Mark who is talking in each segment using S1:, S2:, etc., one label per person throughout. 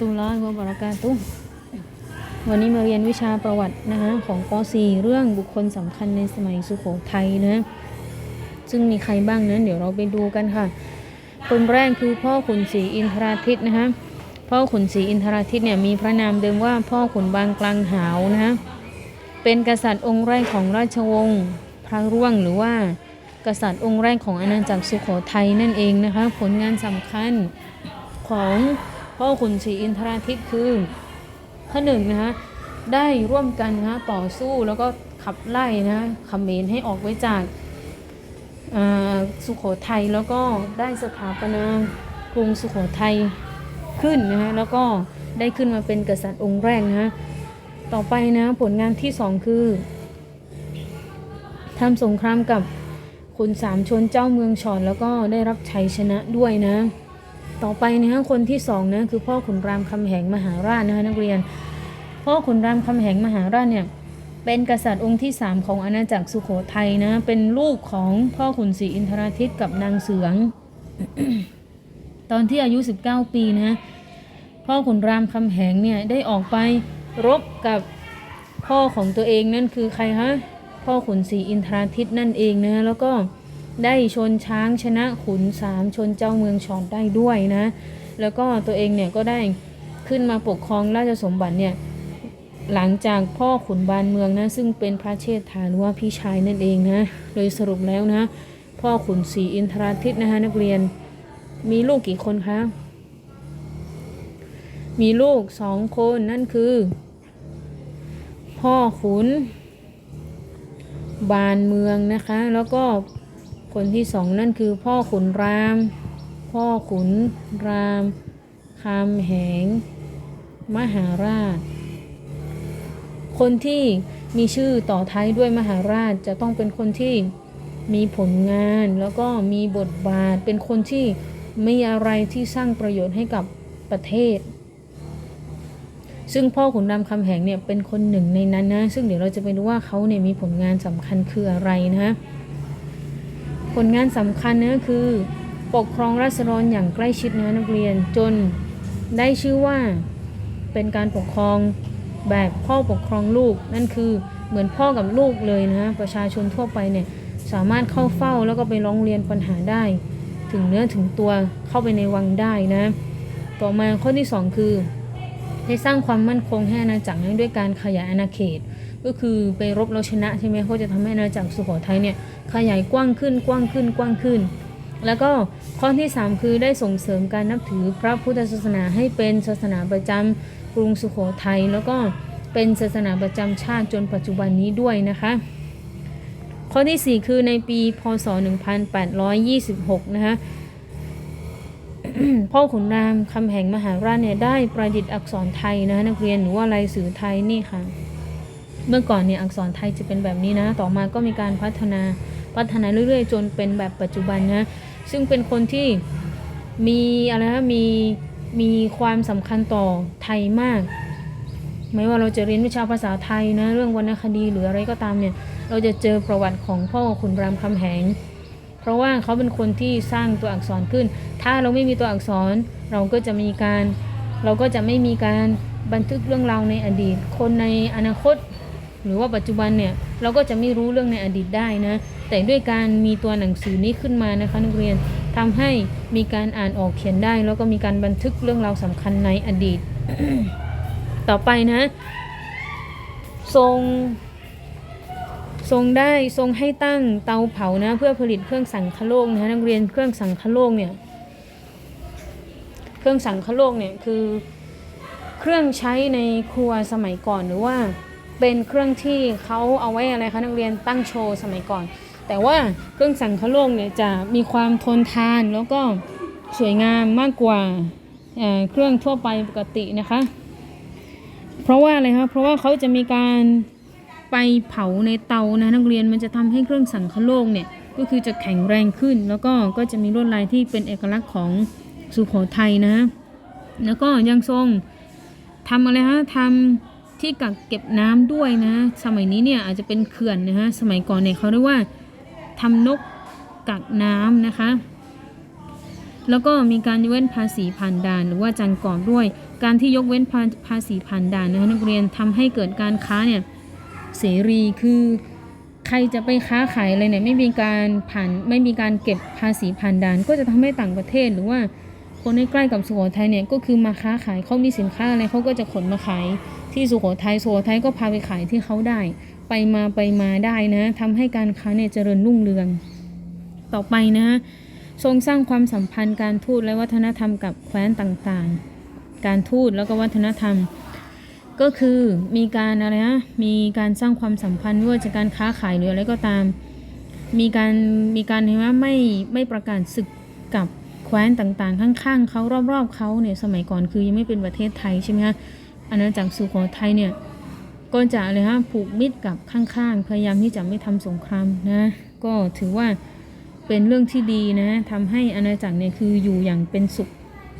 S1: ตุลลอฮ์วะบะเรากาตุวันนี้มาเรียนวิชาประวัตินะคะของป .4 เรื่องบุคคลสำคัญในสมัยสุโขทัยนะ ซึ่งมีใครบ้างนั้น เดี๋ยวเราไปดูกันค่ะ คนแรกคือพ่อขุนศรีอินทราทิตนะคะพ่อขุนศรีอินทราทิตเนี่ยมีพระนามเดิมว่าพ่อขุนบางกลางหาวนะคะเป็นกษัตริย์องค์แรกของราชวงศ์พระร่วงหรือว่ากษัตริย์องค์แรกของอาณาจักรสุโขทัยนั่นเองนะคะผลงานสำคัญของ พ่อขุนศรีอินทราทิตคือข้อหนึ่งนะคะได้ร่วมกันนะคะต่อสู้แล้วก็ขับไล่นะเขมรให้ออกไว้จากาสุโขทัยแล้วก็ได้สถาปนากรุงสุโขทัยขึ้นนะคะแล้วก็ได้ขึ้นมาเป็นกษัตริย์องค์แรกนะคะต่อไปนะผลงานที่สองคือทำสงครามกับขุนสามชนเจ้าเมืองชอนแล้วก็ได้รับชัยชนะด้วยนะ ต่อไปนะฮะคนที่สองนะคือพ่อขุนรามคำแหงมหาราชนะคะนักเรียน พ่อขุนรามคำแหงมหาราชเนี่ยเป็นกษัตริย์องค์ที่สามของอาณาจักรสุโขทัยนะ เป็นลูกของพ่อขุนศรีอินทราทิตกับนางเสือง ตอนที่อายุ 19 ปีนะพ่อขุนรามคำแหงเนี่ยได้ออกไปรบกับพ่อของตัวเองนั่นคือใครคะพ่อขุนศรีอินทราทิตนั่นเองนะแล้วก็ ได้ชนช้างชนะขุนสามชนเจ้าเมืองชอนได้ด้วยนะ แล้วก็ตัวเองเนี่ยก็ได้ขึ้นมาปกครองราชสมบัติเนี่ยหลังจากพ่อขุนบานเมืองนะ ซึ่งเป็นพระเชษฐาหรือว่าพี่ชายนั่นเองนะโดยสรุปแล้วนะ พ่อขุนศรีอินทราทิตนะคะนักเรียน มีลูกกี่คนคะ มีลูกสองคนนั่นคือ พ่อขุนบานเมืองนะคะ แล้วก็ คนที่สองนั่นคือพ่อขุนราม พ่อขุนรามคำแหง มหาราช คนที่มีชื่อต่อท้ายด้วยมหาราชจะต้องเป็นคนที่มีผลงานแล้วก็มีบทบาทเป็นคนที่มีอะไรที่สร้างประโยชน์ให้กับประเทศ ซึ่งพ่อขุนรามคำแหงเนี่ยเป็นคนหนึ่งในนั้นนะ ซึ่งเดี๋ยวเราจะไปดูว่าเขาเนี่ยมีผลงานสำคัญคืออะไรนะ ผลงานสำคัญนะคือ ปกครองราษฎรอย่างใกล้ชิดนะนักเรียนจนได้ชื่อว่าเป็นการปกครองแบบพ่อปกครองลูก นั่นคือเหมือนพ่อกับลูกเลยนะประชาชนทั่วไปเนี่ยสามารถเข้าเฝ้าแล้วก็ไปร้องเรียนปัญหาได้ ถึงเนื้อถึงตัวเข้าไปในวังได้นะ ต่อมาข้อที่สองคือ ได้สร้างความมั่นคงให้อาณาจักรด้วยการขยายอาณาเขต ก็คือไปรบเราชนะใช่ไหมเขาจะทำให้อาณาจักรสุโขทัยเนี่ยขยายกว้างขึ้นกว้างขึ้นกว้างขึ้น แล้วก็ข้อที่ 3 คือได้ส่งเสริมการนับถือพระพุทธศาสนาให้เป็นศาสนาประจำกรุงสุโขทัยแล้วก็เป็นศาสนาประจำชาติจนปัจจุบันนี้ด้วยนะคะ ข้อที่ 4 คือในปีพศ 1826 นะคะพ่อขุนรามคำแหงมหาราชเนี่ยได้ประดิษฐ์อักษรไทยนะนักเรียนหรือว่าลายสื่อไทยนี่ค่ะ เมื่อก่อนเนี่ยอักษรไทยจะเป็นแบบนี้นะ ต่อมาก็มีการพัฒนาพัฒนาเรื่อยๆ จนเป็นแบบปัจจุบันนะ ซึ่งเป็นคนที่มีอะไรนะมีมีความสำคัญต่อไทยมากไม่ว่าเราจะเรียนวิชาภาษาไทยนะเรื่องวรรณคดีหรืออะไรก็ตามเนี่ย เราจะเจอประวัติของพ่อขุนรามคำแหง เพราะว่าเขาเป็นคนที่สร้างตัวอักษรขึ้น ถ้าเราไม่มีตัวอักษรเราก็จะมีการ เราก็จะไม่มีการบันทึกเรื่องราวในอดีต คนในอนาคต หรือว่าปัจจุบันเนี่ยเราก็จะไม่รู้เรื่องในอดีตได้นะ แต่ด้วยการมีตัวหนังสือนี้ขึ้นมานะคะนักเรียนทำให้มีการอ่านออกเขียนได้ แล้วก็มีการบันทึกเรื่องราวสำคัญในอดีต ต่อไปนะ ทรงทรงได้ทรงให้ตั้งเตาเผานะ เพื่อผลิตเครื่องสังคโลกนะนักเรียนเครื่องสังคโลกเนี่ยเครื่องสังคโลกเนี่ยคือเครื่องใช้ในครัวสมัยก่อนหรือว่า เป็นเครื่องที่เขาเอาไว้อะไรคะนักเรียนตั้งโชว์สมัยก่อน แต่ว่าเครื่องสังคโลกเนี่ยจะมีความทนทานแล้วก็สวยงามมากกว่าเเครื่องทั่วไปปกตินะคะ เพราะว่าอะไรคะเพราะว่าเขาจะมีการไปเผาในเตานะนักเรียนมันจะทำให้เครื่องสังคโลกเนี่ยก็คือจะแข็งแรงขึ้น แล้วก็ก็จะมีลวดลายที่เป็นเอกลักษณ์ของสุโขทัยนะ แล้วก็ยังทรงทำอะไรฮะทำ ที่กักเก็บน้ำด้วยนะ สมัยนี้เนี่ยอาจจะเป็นเขื่อนนะฮะสมัยก่อนเนี่ยเขาเรียกว่าทำนกกักน้ำนะคะ แล้วก็มีการยกเว้นภาษีผ่านด่าน หรือว่าจันกอบด้วย การที่ยกเว้นภาษีผ่านด่านนะคะนักเรียนทำให้เกิดการค้าเนี่ยเสรีคือใครจะไปค้าขายอะไรเนี่ยไม่มีการผ่านไม่มีการเก็บภาษีผ่านด่าน ก็จะทำให้ต่างประเทศหรือว่าคนใใกล้กับสุโขทัยเนี่ยก็คือมาค้าขายเขามีสินค้าอะไรเขาก็จะขนมาขาย ที่สุโขทัยสุโขทัยก็พาไปขายที่เขาได้ ไปมาไปมาได้นะทำให้การค้าเนี่ยเจริญรุ่งเรือง ต่อไปนะทรงสร้างความสัมพันธ์การทูตและวัฒนธรรมกับแคว้นต่างๆ การทูตแล้วก็วัฒนธรรม ก็คือมีการอะไรนะมีการสร้างความสัมพันธ์ว่าจะการค้าขายหรืออะไรก็ตาม มีการมีการเห็นว่าไม่ไม่ประกาศศึกกับแคว้นต่างๆ ข้างๆเขารอบๆเขาเนี่ยสมัยก่อนคือยังไม่เป็นประเทศไทยใช่ไหมคะ อาณาจักรสุโขทัยเนี่ยก็จะเลยฮะผูกมิตรกับข้างๆ พยายามที่จะไม่ทำสงครามนะ ก็ถือว่าเป็นเรื่องที่ดีนะทำให้อาณาจักรเนี่ยคืออยู่อย่างเป็นสุข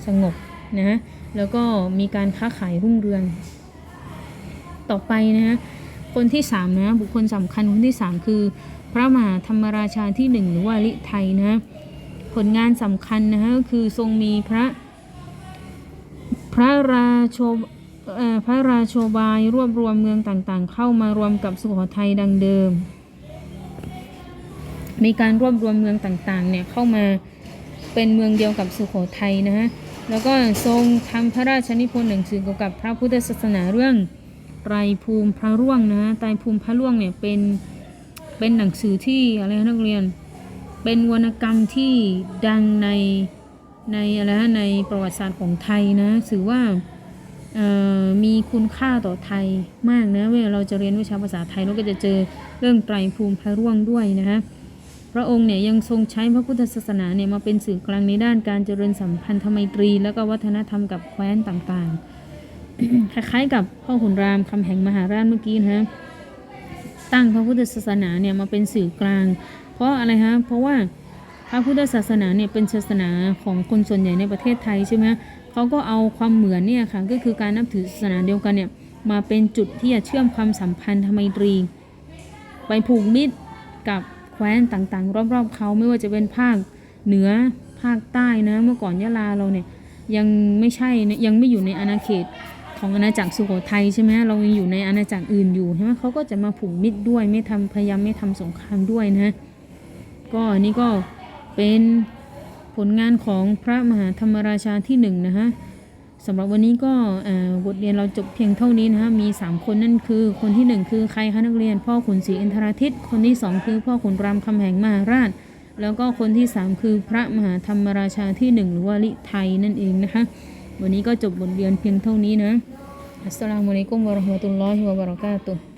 S1: สงบนะแล้วก็มีการค้าขายรุ่งเรือง ต่อไปนะคนที่สามนะบุคคลสำคัญคนที่สามคือ พระมหาธรรมราชาที่หนึ่งหรือว่าลิไทยนะผลงานสำคัญนะฮะคือทรงมีพระพระราโช พระราโชบายรวบรวมเมืองต่างๆ เข้ามารวมกับสุโขทัยดังเดิม มีการรวบรวมเมืองต่างๆเนี่ยเข้ามาเป็นเมืองเดียวกับสุโขทัยนะฮะแล้วก็ทรงทำพระราชนิพนธ์หนังสือเกี่ยวกับพระพุทธศาสนาเรื่องไตรภูมิพระร่วงนะไตรภูมิพระร่วงเนี่ยเป็นเป็นหนังสือที่อะไรนักเรียน เป็นวรรณกรรมที่ดังในในอะไรนะในประวัติศาสตร์ของไทยนะถือว่า มีคุณค่าต่อไทยมากนะเวลาเราจะเรียนวิชาภาษาไทยเราก็จะเจอเรื่องไตรภูมิพระร่วงด้วยนะฮะพระองค์เนี่ยยังทรงใช้พระพุทธศาสนาเนี่ยมาเป็นสื่อกลางในด้านการเจริญสัมพันธไมตรี แล้วก็วัฒนธรรมกับแคว้นต่างๆ คล้ายๆกับพ่อขุนรามคำแห่งมหาราชเมื่อกี้นะฮะตั้งพระพุทธศาสนาเนี่ยมาเป็นสื่อกลาง เพราะอะไรฮะเพราะว่าพระพุทธศาสนาเนี่ยเป็นศาสนาของคนส่วนใหญ่ในประเทศไทยใช่ไหม เขาก็เอาความเหมือนเนี่ยค่ะก็คือการนับถือศาสนาเดียวกันเนี่ยมาเป็นจุดที่จะเชื่อมความสัมพันธไมตรี ไปผูกมิตรกับแคว้นต่างๆ รอบๆเขาไม่ว่าจะเป็นภาคเหนือภาคใต้นะเมื่อก่อนยะลาเราเนี่ยยังไม่ใช่นะยังไม่อยู่ในอาณาเขตของอาณาจักรสุโขทัยใช่ไหมเรายังอยู่ในอาณาจักรอื่นอยู่ใช่ไหมเขาก็จะมาผูกมิตรด้วยไม่ทำพยายามไม่ทำสงครามด้วยนะ ก็อันนี้ก็เป็น ผลงานของพระมหาธรรมราชาที่หนึ่งนะฮะสำหรับวันนี้ก็บทเรียนเราจบเพียงเท่านี้นะฮะมี 3 คนนั่นคือ คนที่ 1 คือใครคะนักเรียน พ่อขุนศรีอินทราทิต คนที่ 2 คือพ่อขุนรามคำแหงมหาราช แล้วก็คนที่ 3 คือพระมหาธรรมราชาที่ 1 หรือว่าลิไทยนั่นเองนะคะวันนี้ก็จบบทเรียนเพียงเท่านี้นะอัสสลามุอะลัยกุมวะเราะห์มะตุลลอฮิวะบะเราะกาตุฮ์